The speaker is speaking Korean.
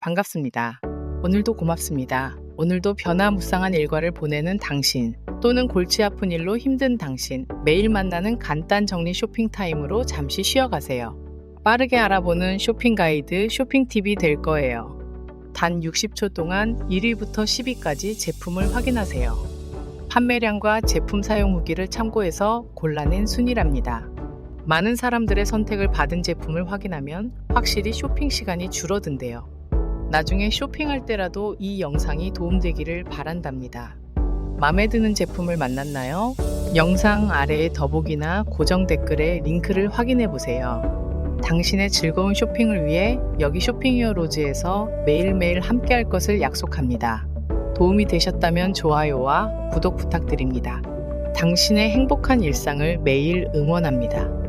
반갑습니다. 오늘도 고맙습니다. 오늘도 변화무쌍한 일과를 보내는 당신 또는 골치 아픈 일로 힘든 당신 매일 만나는 간단 정리 쇼핑 타임으로 잠시 쉬어가세요. 빠르게 알아보는 쇼핑 가이드 쇼핑 팁이 될 거예요. 단 60초 동안 1위부터 10위까지 제품을 확인하세요. 판매량과 제품 사용 후기를 참고해서 골라낸 순위랍니다. 많은 사람들의 선택을 받은 제품을 확인하면 확실히 쇼핑 시간이 줄어든대요. 나중에 쇼핑할 때라도 이 영상이 도움되기를 바란답니다. 마음에 드는 제품을 만났나요? 영상 아래의 더보기나 고정 댓글에 링크를 확인해 보세요. 당신의 즐거운 쇼핑을 위해 여기 쇼핑 히어로즈에서 매일매일 함께 할 것을 약속합니다. 도움이 되셨다면 좋아요와 구독 부탁드립니다. 당신의 행복한 일상을 매일 응원합니다.